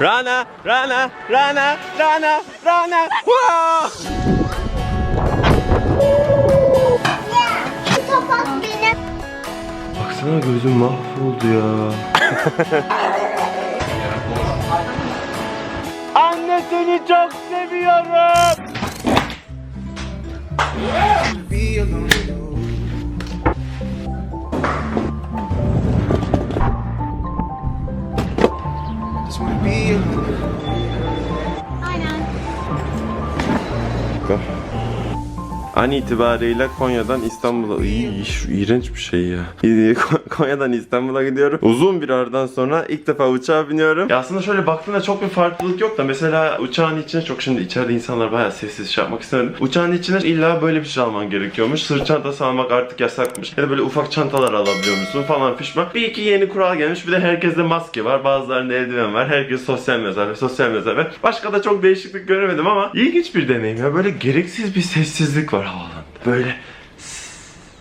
Rana, Rana, Rana, Rana, Rana. Wow! Baksana gözüm mahvoldu ya. Anne seni çok seviyorum. Be alone. Just wanna be alone. Aynen. An itibariyle Konya'dan İstanbul'a İyi, şu iğrenç bir şey ya. Konya'dan İstanbul'a gidiyorum. Uzun bir aradan sonra ilk defa uçağa biniyorum. Ya aslında şöyle baktığında çok bir farklılık yok da mesela uçağın içine çok şimdi içeride insanlar bayağı sessiz şey yapmak istemedim. Uçağın içine illa böyle bir şey alman gerekiyormuş. Sırt çantası almak artık yasakmış. Ya da böyle ufak çantalar alabiliyormuşsun falan fişman. Bir iki yeni kural gelmiş. Bir de herkeste maske var. Bazılarında eldiven var. Herkes sosyal mesafe, sosyal mesafe. Başka da çok değişiklik göremedim ama ilginç bir deneyim ya. Böyle gereksiz bir sessizlik var havalanda. Böyle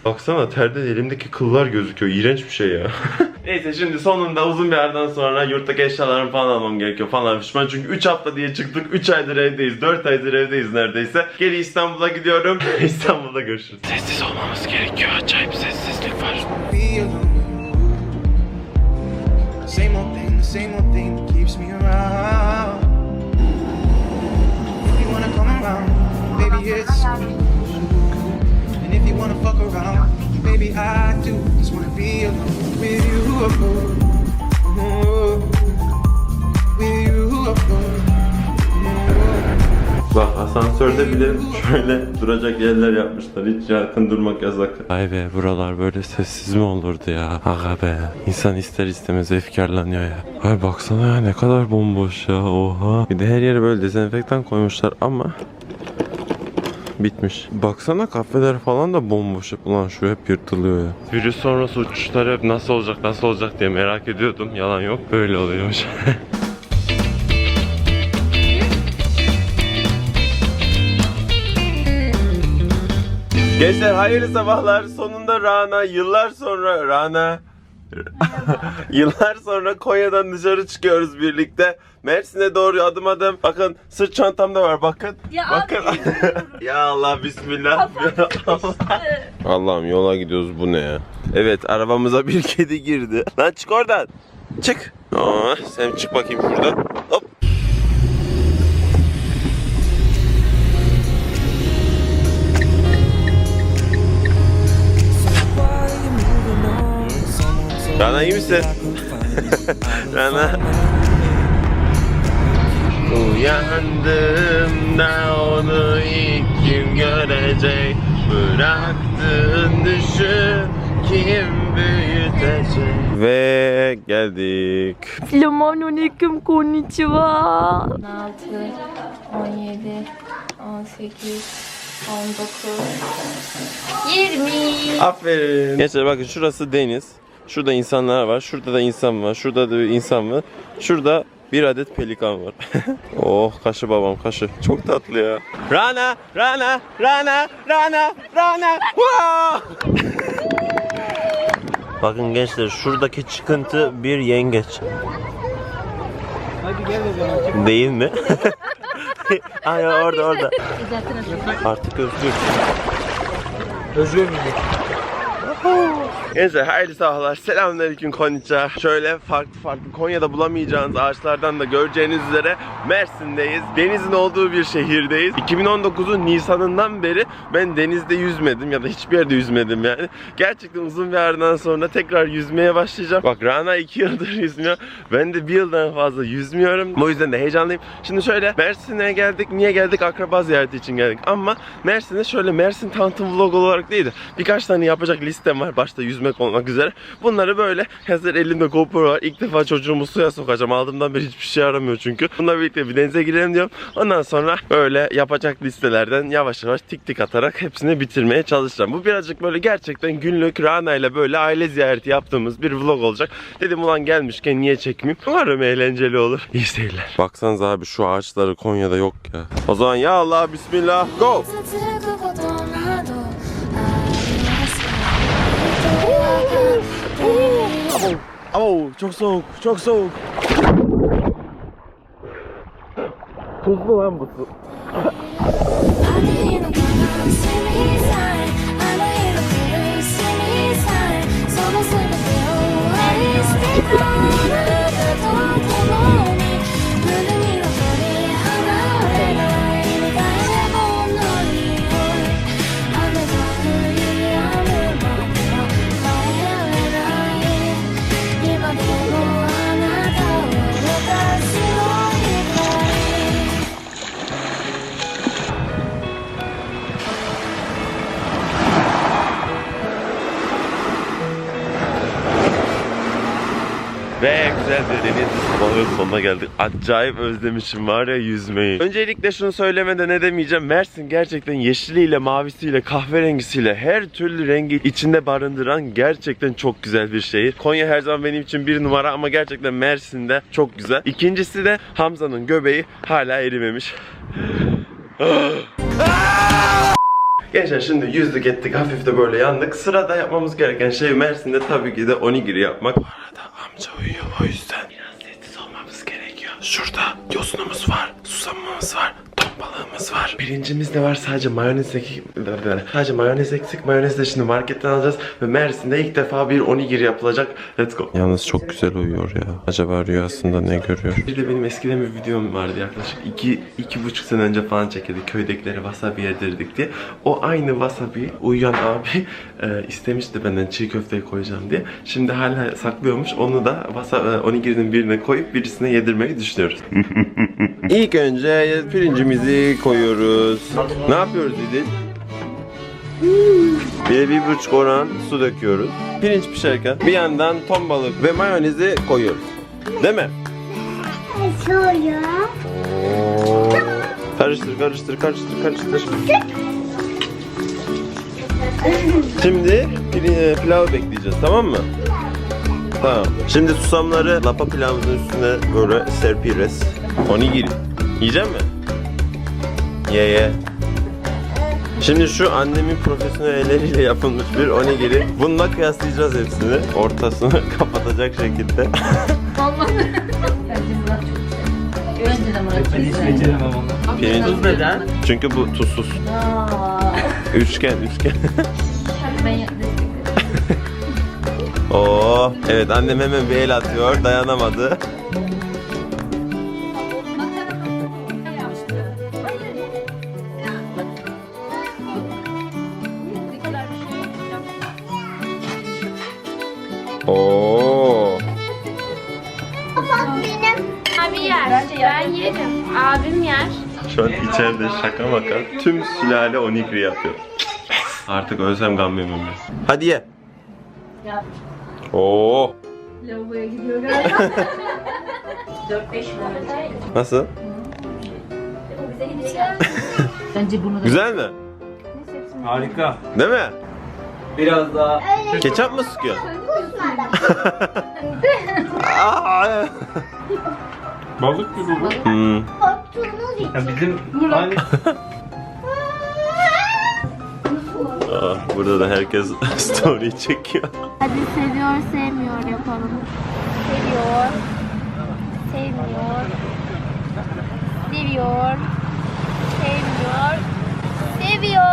Baksana terde elimdeki kıllar gözüküyor. İğrenç bir şey ya. Neyse şimdi sonunda uzun bir aradan sonra yurttaki eşyalarımı falan almam gerekiyor falan pişman. Çünkü 3 hafta diye çıktık. 3 aydır evdeyiz. 4 aydır evdeyiz neredeyse. Geri İstanbul'a gidiyorum. İstanbul'da görüşürüz. Sessiz olmamız gerekiyor. Acayip sessizlik var. Be alone. Same old thing, the same old thing that keeps me around. If you wanna come around, baby, it's wanna fuck around, baby, I do. Just wanna be alone with you. Oh, with you. Bak asansörde bile şöyle duracak yerler yapmışlar. Hiç yakın durmak yasak. Ay be buralar böyle sessiz mi olurdu ya? Aga be. İnsan ister istemez efkarlanıyor ya. Ay baksana ya ne kadar bomboş ya. Oha. Bir de her yere böyle dezenfektan koymuşlar ama bitmiş. Baksana kafeler falan da bomboş. Ulan şu hep yırtılıyor ya. Virüs sonrası uçuşlar hep nasıl olacak nasıl olacak diye merak ediyordum. Yalan yok. Böyle oluyormuş. Gençler hayırlı sabahlar. Sonunda Rana yıllar sonra Rana yıllar sonra Konya'dan dışarı çıkıyoruz birlikte. Mersin'e doğru adım adım. Bakın sırt çantamda var bakın. Ya bakın. abi, ya Allah bismillah. Allah'ım yola gidiyoruz bu ne ya? Evet arabamıza bir kedi girdi. Lan çık oradan. Çık. Aa, sen çık bakayım şuradan. Hop. Rana iyi misin? Rana. Uyandım da onu ilk gün görecek Bıraktığın düşü kim büyütecek Ve geldik Selamünaleyküm konnichiwa. 16, 17, 18, 19, 20. Aferin Gençler bakın şurası deniz Şurada insanlar var şurada da insan var Şurada da bir insan var Şurada bir adet pelikan var. oh kaşı babam kaşı. Çok tatlı ya. Rana, Rana, Rana, Rana, Rana. Bakın gençler şuradaki çıkıntı bir yengeç. Değil mi? Ay orada orada. Artık özgür. Özgür müydü? Gençler hayırlı sabahlar. Selamünaleyküm konnichiwa. Şöyle farklı farklı Konya'da bulamayacağınız ağaçlardan da göreceğiniz üzere Mersin'deyiz. Denizin olduğu bir şehirdeyiz. 2019'un Nisan'ından beri ben denizde yüzmedim ya da hiçbir yerde yüzmedim yani. Gerçekten uzun bir aradan sonra tekrar yüzmeye başlayacağım. Bak Rana 2 yıldır yüzmüyor. Ben de bir yıldan fazla yüzmüyorum. O yüzden de heyecanlıyım. Şimdi şöyle Mersin'e geldik. Niye geldik? Akraba ziyareti için geldik. Ama Mersin'e şöyle Mersin tanıtım vlog olarak değil de birkaç tane yapacak listem var. Başta yüzmek olmak üzere. Bunları böyle hazır elimde GoPro var. İlk defa çocuğumu suya sokacağım. Aldığımdan beri hiçbir şey yaramıyor çünkü. Bununla birlikte bir denize girelim diyorum. Ondan sonra böyle yapacak listelerden yavaş yavaş tik tik atarak hepsini bitirmeye çalışacağım. Bu birazcık böyle gerçekten günlük Rana ile böyle aile ziyareti yaptığımız bir vlog olacak. Dedim ulan gelmişken niye çekmeyeyim? Umarım eğlenceli olur. İyi seyirler. Baksanıza abi şu ağaçları Konya'da yok ya. O zaman ya Allah bismillah go. Abo. Abo çok soğuk. Çok soğuk. Tuzlu lan bu su. Sonuna geldik. Acayip özlemişim var ya yüzmeyi. Öncelikle şunu söylemeden edemeyeceğim. Mersin gerçekten yeşiliyle, mavisiyle, kahverengisiyle her türlü rengi içinde barındıran gerçekten çok güzel bir şehir. Konya her zaman benim için bir numara ama gerçekten Mersin'de çok güzel. İkincisi de Hamza'nın göbeği hala erimemiş. Gençler şimdi yüzdük ettik hafif de böyle yandık. Sırada yapmamız gereken şey Mersin'de tabii ki de onigiri yapmak. Bu arada amca uyuyor o yüzden biraz sessiz olmamız gerekiyor. Şurada yosunumuz var, susamımız var, balığımız var. Birincimiz de var sadece mayonez eksik. Sadece mayonez eksik. Mayonez de şimdi marketten alacağız. Ve Mersin'de ilk defa bir onigiri yapılacak. Let's go. Yalnız çok güzel uyuyor ya. Acaba rüyasında ne görüyor? Bir de benim eskiden bir videom vardı yaklaşık iki, iki buçuk sene önce falan çekildi. Köydekilere wasabi yedirdik diye. O aynı wasabi uyuyan abi e, istemişti benden çiğ köfteye koyacağım diye. Şimdi hala saklıyormuş. Onu da wasabi, e, onigirinin birine koyup birisine yedirmeyi düşünüyoruz. İlk önce pirincimizi koyuyoruz. Ne yapıyoruz İdil? Bir, bir buçuk oran su döküyoruz. Pirinç pişerken bir yandan ton balık ve mayonezi koyuyoruz. Değil mi? Oo. Karıştır, karıştır, karıştır, karıştır. Şimdi pil- pilavı bekleyeceğiz, tamam mı? Tamam. Şimdi susamları lapa pilavımızın üstüne böyle serpiriz. Onigiri. Yiyecek mi? Ye ye. Şimdi şu annemin profesyonel elleriyle yapılmış bir onigiri. Bununla kıyaslayacağız hepsini. Ortasını kapatacak şekilde. Murat güzel. Pirinç. Tuz neden? Çünkü bu tuzsuz. Aa, Üçgen, üçgen. ben. Oo, evet annem hemen bir el atıyor. Dayanamadı. Oo. Abi yer. Ben yerim. Abim yer. Şu an içeride şaka maka tüm sülale onigiri yapıyor. Artık ölsem gam yemem ben. Hadi ye. Yap. Oo. Lavaboya gidiyor galiba. 4-5 böyle. Nasıl? Bence bunu da Güzel mi? Harika. Değil mi? Biraz daha Ketçap mı sıkıyor? Aa! balık gibi bu. hmm. Ya bizim hani Aa, burada da herkes story çekiyor. Hadi seviyor sevmiyor yapalım. Seviyor. Sevmiyor. Seviyor. Sevmiyor. Seviyor.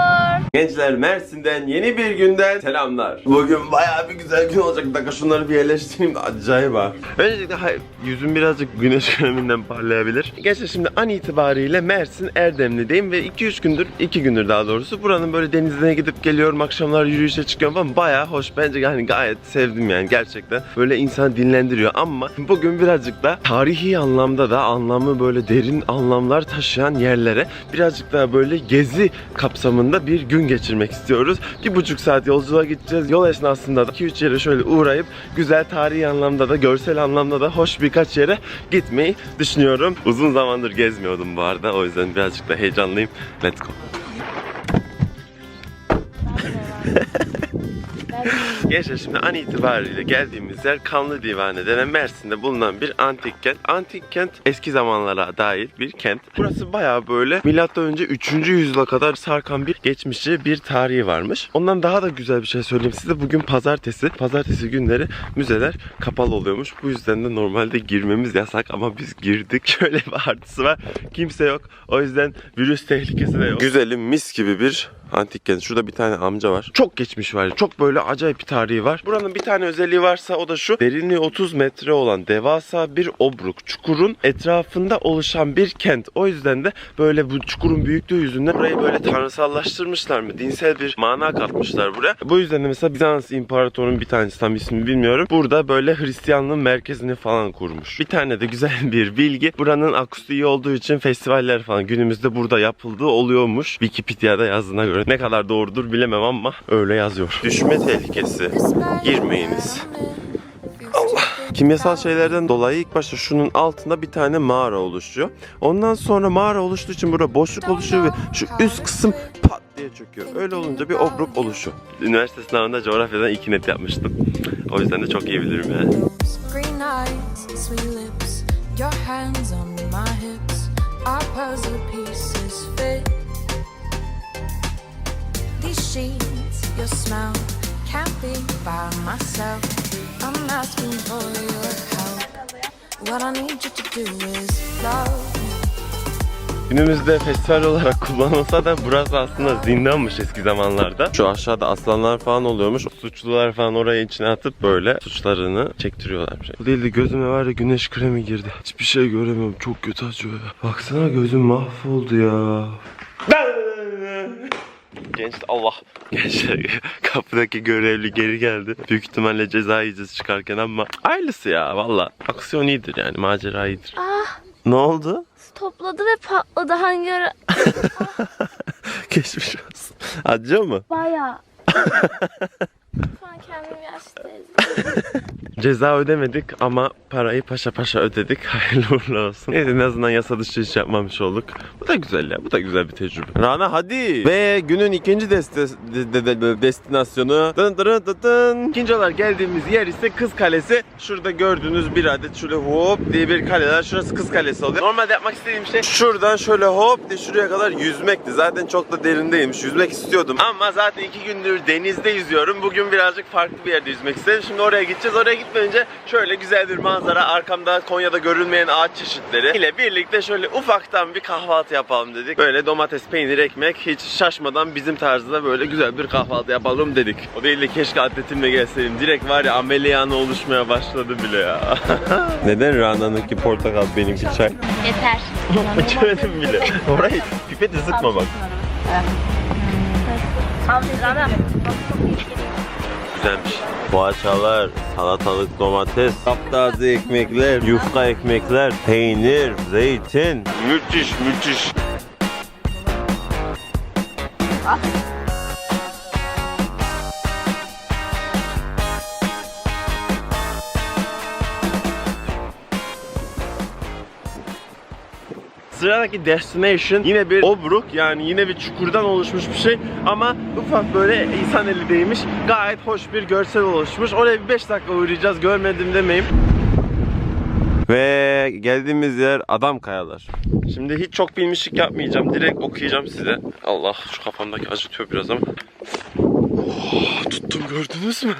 Gençler Mersin'den yeni bir günden selamlar. Bugün bayağı bir güzel gün olacak. Dakika şunları bir yerleştireyim de acayip ha. Öncelikle hay- yüzüm birazcık güneş kreminden parlayabilir. Gençler şimdi an itibariyle Mersin Erdemli'deyim ve 2-3 gündür, 2 gündür daha doğrusu buranın böyle denizine gidip geliyorum. Akşamlar yürüyüşe çıkıyorum falan. Bayağı hoş. Bence yani gayet sevdim yani gerçekten. Böyle insanı dinlendiriyor ama bugün birazcık da tarihi anlamda da anlamı böyle derin anlamlar taşıyan yerlere birazcık daha böyle gezi kapsamında bir gün geçirmek istiyoruz. Bir buçuk saat yolculuğa gideceğiz. Yol esnasında da 2-3 yere şöyle uğrayıp güzel tarihi anlamda da görsel anlamda da hoş birkaç yere gitmeyi düşünüyorum. Uzun zamandır gezmiyordum bu arada. O yüzden birazcık da heyecanlıyım. Let's go. Gençler şimdi an itibariyle geldiğimiz yer Kanlı Divane denen Mersin'de bulunan bir antik kent. Antik kent eski zamanlara dair bir kent. Burası bayağı böyle milattan önce 3. yüzyıla kadar sarkan bir geçmişi, bir tarihi varmış. Ondan daha da güzel bir şey söyleyeyim size. Bugün pazartesi. Pazartesi günleri müzeler kapalı oluyormuş. Bu yüzden de normalde girmemiz yasak ama biz girdik. Şöyle bir artısı var. Kimse yok. O yüzden virüs tehlikesi de yok. Güzelim mis gibi bir antik kent. Şurada bir tane amca var. Çok geçmiş var. Çok böyle acayip bir tarihi var. Buranın bir tane özelliği varsa o da şu. Derinliği 30 metre olan devasa bir obruk çukurun etrafında oluşan bir kent. O yüzden de böyle bu çukurun büyüklüğü yüzünden burayı böyle tanrısallaştırmışlar mı? Dinsel bir mana katmışlar buraya. Bu yüzden de mesela Bizans imparatorunun bir tanesi tam ismini bilmiyorum. Burada böyle Hristiyanlığın merkezini falan kurmuş. Bir tane de güzel bir bilgi. Buranın akustiği olduğu için festivaller falan günümüzde burada yapıldığı oluyormuş. Wikipedia'da yazdığına göre ne kadar doğrudur bilemem ama öyle yazıyor. Düşme tehlikesi. Girmeyiniz. Kimyasal şeylerden dolayı ilk başta şunun altında bir tane mağara oluşuyor. Ondan sonra mağara oluştuğu için burada boşluk oluşuyor ve şu üst kısım pat diye çöküyor. Öyle olunca bir obruk oluşuyor. Üniversite sınavında coğrafyadan iki net yapmıştım. O yüzden de çok iyi bilirim yani. Your hands on my hips. Our puzzle pieces fit. Sheets, your smell, can't be by myself. I'm asking for your help. What I need you to do is love. Günümüzde festival olarak kullanılsa da burası aslında zindanmış eski zamanlarda. Şu aşağıda aslanlar falan oluyormuş. Suçlular falan oraya içine atıp böyle suçlarını çektiriyorlarmış. Bu değil de gözüme var ya güneş kremi girdi. Hiçbir şey göremiyorum. Çok kötü acıyor ya. Baksana gözüm mahvoldu ya. Genç Allah. Gençler kapıdaki görevli geri geldi. Büyük ihtimalle ceza yiyeceğiz çıkarken ama hayırlısı ya valla. Aksiyon iyidir yani macera iyidir. Ah Ne oldu? topladı ve patladı hangi ara Geçmiş olsun. Acıyor mu? baya. Ceza ödemedik ama parayı paşa paşa ödedik. Hayırlı uğurlu olsun. Neyse en azından yasa dışı iş yapmamış olduk. Bu da güzel ya. Bu da güzel bir tecrübe. Rana hadi. Ve günün ikinci destinasyonu. Dın dın dın dın. İkinci olarak geldiğimiz yer ise Kız Kalesi. Şurada gördüğünüz bir adet şöyle hop diye bir kaleler. Şurası Kız Kalesi oluyor. Normalde yapmak istediğim şey şuradan şöyle hop diye şuraya kadar yüzmekti. Zaten çok da derindeymiş. Yüzmek istiyordum. Ama zaten iki gündür denizde yüzüyorum. Bugün birazcık farklı bir yerde yüzmek istedim. Şimdi oraya gideceğiz. Oraya gitmeden önce şöyle güzel bir manzara. Arkamda Konya'da görülmeyen ağaç çeşitleri ile birlikte şöyle ufaktan bir kahvaltı yapalım dedik. Böyle domates, peynir, ekmek hiç şaşmadan bizim tarzda böyle güzel bir kahvaltı yapalım dedik. O değil de keşke atletimle gelseydim. Direkt var ya ameliyana oluşmaya başladı bile ya. Neden Rana'nınki portakal benimki çay? Yeter. İçmedim bile. Orayı pipeti sıkma bak. Rana. Güzelmiş. Poğaçalar, salatalık domates, taptaze ekmekler, yufka ekmekler, peynir, zeytin. Müthiş müthiş. Sıradaki destination yine bir obruk yani yine bir çukurdan oluşmuş bir şey ama ufak böyle insan eli değmiş gayet hoş bir görsel oluşmuş. Oraya bir 5 dakika uğrayacağız görmedim demeyim. Ve geldiğimiz yer Adam Kayalar. Şimdi hiç çok bilmişlik yapmayacağım. Direkt okuyacağım size. Allah şu kafamdaki acıtıyor biraz ama. Oh, tuttum gördünüz mü?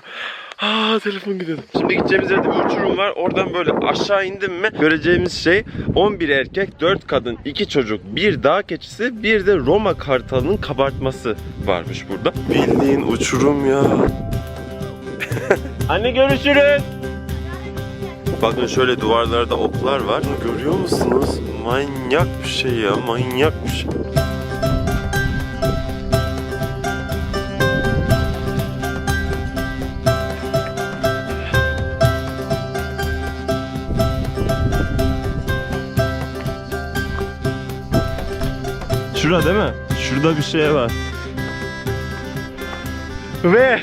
Aa telefon gidiyordu. Şimdi gideceğimiz yerde bir uçurum var. Oradan böyle aşağı indim mi göreceğimiz şey 11 erkek, 4 kadın, 2 çocuk, bir dağ keçisi, bir de Roma kartalının kabartması varmış burada. Bildiğin uçurum ya. Anne görüşürüz. Bakın şöyle duvarlarda oklar var. Görüyor musunuz? Manyak bir şey ya, manyak bir şey. Şurada değil mi? Şurada bir şey var. Ve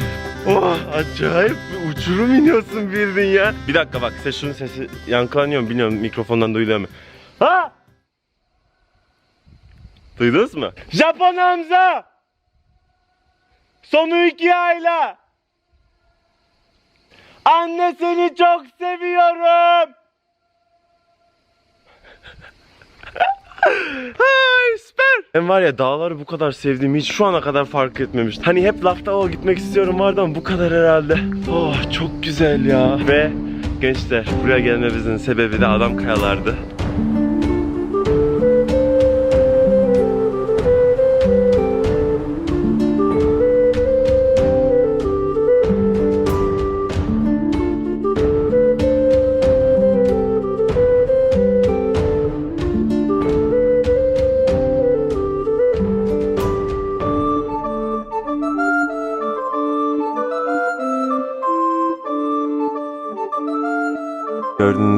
oh acayip bir uçurum iniyorsun bildin ya. Bir dakika bak ses şunun sesi yankılanıyor mu bilmiyorum mikrofondan duyuluyor mu? Ha! Duydunuz mu? Japon Hamza! Sonu iki ayla! Anne seni çok seviyorum. Ben var ya dağları bu kadar sevdiğimi hiç şu ana kadar fark etmemiştim. Hani hep lafta o gitmek istiyorum vardı ama bu kadar herhalde. Oh çok güzel ya. Ve gençler buraya gelmemizin sebebi de adam kayalardı.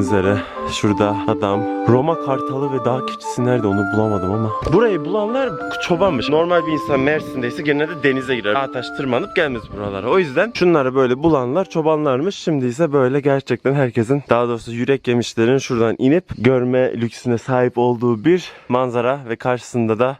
Üzere şurada adam Roma kartalı ve dağ keçisi nerede onu bulamadım ama. Burayı bulanlar çobanmış. Normal bir insan Mersin'deyse genelde denize girer. Dağ taş tırmanıp gelmez buralara. O yüzden şunları böyle bulanlar çobanlarmış. Şimdi ise böyle gerçekten herkesin daha doğrusu yürek yemişlerin şuradan inip görme lüksüne sahip olduğu bir manzara ve karşısında da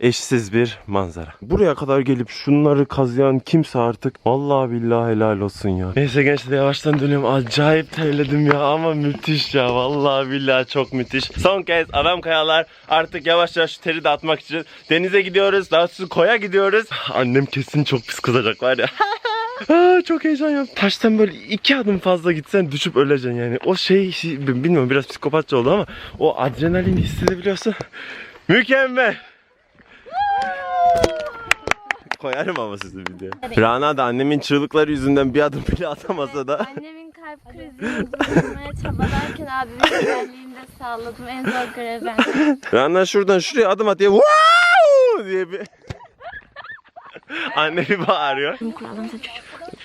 eşsiz bir manzara. Buraya kadar gelip şunları kazıyan kimse artık vallahi billahi helal olsun ya. Neyse gençler yavaştan dönüyorum. Acayip terledim ya ama müthiş ya. Vallahi billahi çok müthiş. Son kez adam kayalar artık yavaş yavaş şu teri de atmak için denize gidiyoruz. Daha doğrusu koya gidiyoruz. Annem kesin çok pis kızacak var ya. Aa, çok heyecan yaptım. Taştan böyle iki adım fazla gitsen düşüp öleceksin yani. O şey, şey bilmiyorum biraz psikopatça oldu ama o adrenalin hissedebiliyorsun. Mükemmel. Koyarım ama sizi videoya. Rana da annemin çığlıkları yüzünden bir adım bile atamasa da. Annemin kalp krizini durdurmaya çabalarken abimin güzelliğini de sağladım. En zor görev ben. Rana şuradan şuraya adım atıyor. Wow! diye bir... Anne bir bağırıyor.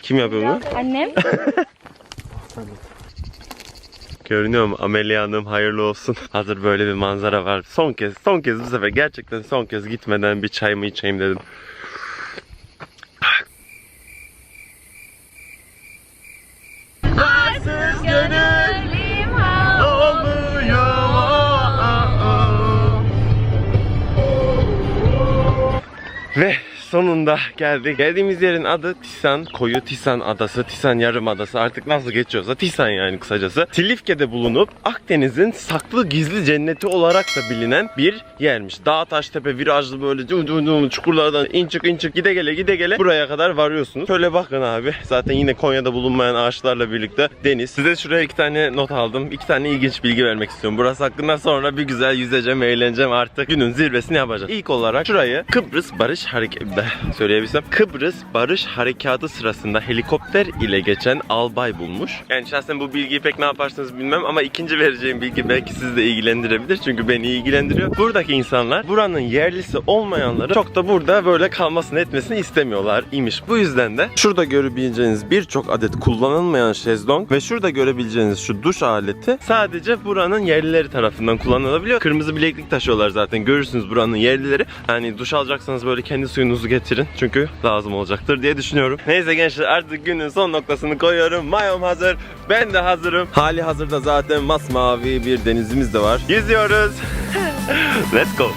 Kim yapıyor bunu? Annem. Görünüyor mu? Amelia Hanım hayırlı olsun. Hazır böyle bir manzara var. Son kez, son kez bu sefer gerçekten son kez gitmeden bir çayımı içeyim dedim. Sonunda geldik. Geldiğimiz yerin adı Tisan Koyu Tisan Adası, Tisan Yarımadası artık nasıl geçiyorsa Tisan yani kısacası. Silifke'de bulunup Akdeniz'in saklı gizli cenneti olarak da bilinen bir yermiş. Dağ taş tepe virajlı böyle cum cum cum çukurlardan in çık in çık gide gele gide gele buraya kadar varıyorsunuz. Şöyle bakın abi. Zaten yine Konya'da bulunmayan ağaçlarla birlikte deniz. Size şuraya iki tane not aldım. İki tane ilginç bilgi vermek istiyorum. Burası hakkında sonra bir güzel yüzeceğim, eğleneceğim artık. Günün zirvesini yapacağız. İlk olarak şurayı Kıbrıs Barış Harekatı söyleyebilsem. Kıbrıs Barış Harekatı sırasında helikopter ile geçen albay bulmuş. Yani şahsen bu bilgiyi pek ne yaparsınız bilmem ama ikinci vereceğim bilgi belki sizi de ilgilendirebilir. Çünkü beni ilgilendiriyor. Buradaki insanlar buranın yerlisi olmayanları çok da burada böyle kalmasını etmesini istemiyorlar imiş. Bu yüzden de şurada görebileceğiniz birçok adet kullanılmayan şezlong ve şurada görebileceğiniz şu duş aleti sadece buranın yerlileri tarafından kullanılabiliyor. Kırmızı bileklik taşıyorlar zaten. Görürsünüz buranın yerlileri. Yani duş alacaksanız böyle kendi suyunuzu getirin. Çünkü lazım olacaktır diye düşünüyorum. Neyse gençler artık günün son noktasını koyuyorum. Mayom hazır. Ben de hazırım. Hali hazırda zaten masmavi bir denizimiz de var. Yüzüyoruz. Let's go.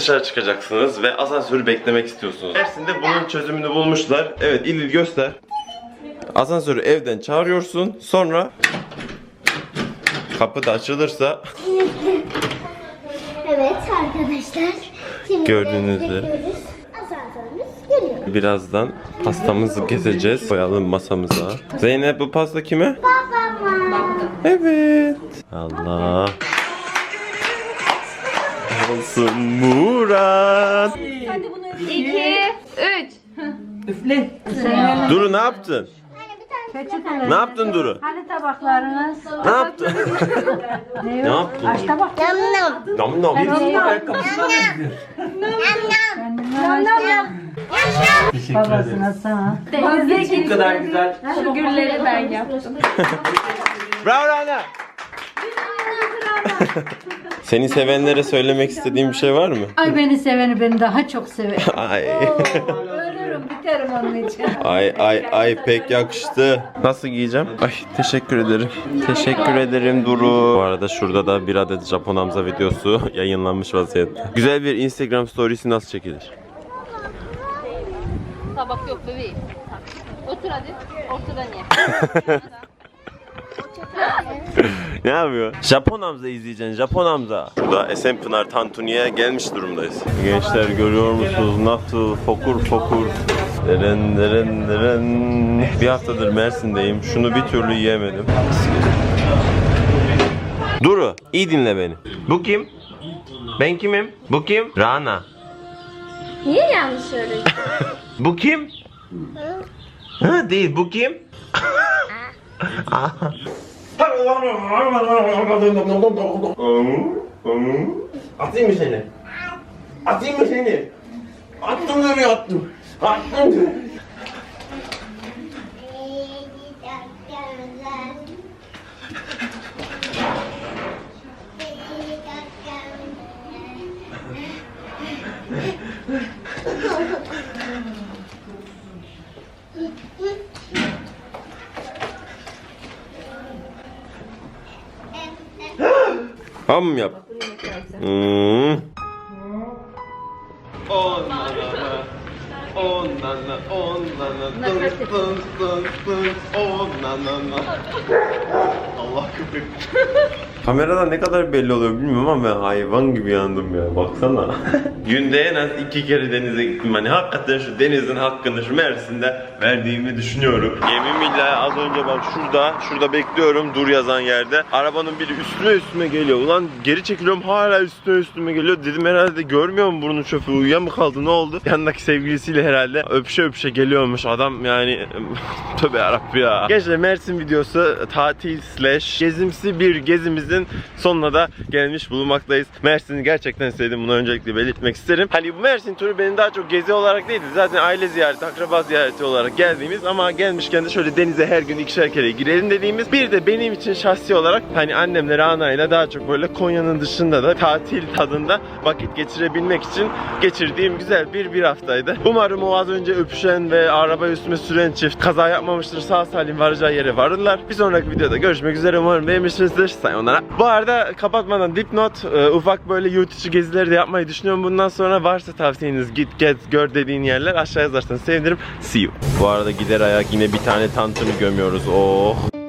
Dışarı çıkacaksınız ve asansörü beklemek istiyorsunuz. Mersin'de bunun çözümünü bulmuşlar. Evet İlil göster. Asansörü evden çağırıyorsun. Sonra kapı da açılırsa Evet arkadaşlar. Şimdi Gördüğünüz üzere. bekliyoruz. Asansörümüz geliyor. birazdan pastamızı gezeceğiz. Koyalım masamıza. Zeynep bu pasta kime? Evet. Allah. Olsun Murat. İki, üç. Duru ne yaptın? Hani bir tane Ne yaptın Duru? Hani tabaklarınız? Ne yaptın? ne yaptın? Aç tabak. Dam dam. Teşekkür Babasına sana. Bu kadar güzel. Şu gülleri ben yaptım. Bravo Rana. Seni sevenlere söylemek istediğim bir şey var mı? Ay beni seveni beni daha çok sever. Ay. Ölürüm biterim onun için. Ay ay ay pek yakıştı. Nasıl giyeceğim? Ay teşekkür ederim. Teşekkür ederim Duru. Bu arada şurada da bir adet Japon Hamza videosu yayınlanmış vaziyette. Güzel bir Instagram storiesi nasıl çekilir? Tabak yok bebeğim. Otur hadi. Ortadan ye. ne yapıyor? Japon Hamza izleyeceksin. Japon Hamza. Şurada Esenpınar Tantuni'ye gelmiş durumdayız. Gençler görüyor musunuz? Nasıl fokur fokur. Deren deren deren. Bir haftadır Mersin'deyim. Şunu bir türlü yiyemedim. Duru, iyi dinle beni. Bu kim? Ben kimim? Bu kim? Rana. Niye yanlış söylüyorsun? Bu kim? Ha değil, bu kim? Atayım mı seni? Atayım mı seni? Attım nereye attım? Attım. Ham yap. Hmm. On nana, on nana, on nana, dın dın dın dın, on nana. Allah köpek. Kameradan ne kadar belli oluyor bilmiyorum ama ben hayvan gibi yandım ya baksana. Günde en az iki kere denize gittim hani hakikaten şu denizin hakkını şu Mersin'de verdiğimi düşünüyorum. Yemin billahi az önce bak şurada şurada bekliyorum dur yazan yerde. Arabanın biri üstüme üstüme geliyor. Ulan geri çekiliyorum hala üstüme üstüme geliyor. Dedim herhalde görmüyor mu bunun şoförü uyuyan mı kaldı ne oldu? Yanındaki sevgilisiyle herhalde öpüşe öpüşe geliyormuş adam yani tövbe yarabbi ya. Gençler Mersin videosu tatil slash gezimsi bir gezimizin sonuna da gelmiş bulunmaktayız. Mersin'i gerçekten sevdim bunu öncelikle belirtmek isterim. Hani bu Mersin turu benim daha çok gezi olarak değildi. Zaten aile ziyareti, akraba ziyareti olarak geldiğimiz ama gelmişken de şöyle denize her gün ikişer kere girelim dediğimiz. Bir de benim için şahsi olarak hani annemle Rana'yla daha çok böyle Konya'nın dışında da tatil tadında vakit geçirebilmek için geçirdiğim güzel bir bir haftaydı. Umarım o az önce öpüşen ve araba üstüme süren çift kaza yapmamıştır. Sağ salim varacağı yere varırlar. Bir sonraki videoda görüşmek üzere. Umarım beğenmişsinizdir. Sayonara. Bu arada kapatmadan dipnot e, ufak böyle yurt içi gezileri de yapmayı düşünüyorum. Bundan sonra varsa tavsiyeniz git gez gör dediğin yerler aşağı yazarsanız sevinirim. See you. Bu arada gider ayak yine bir tane tantuni gömüyoruz. Oh.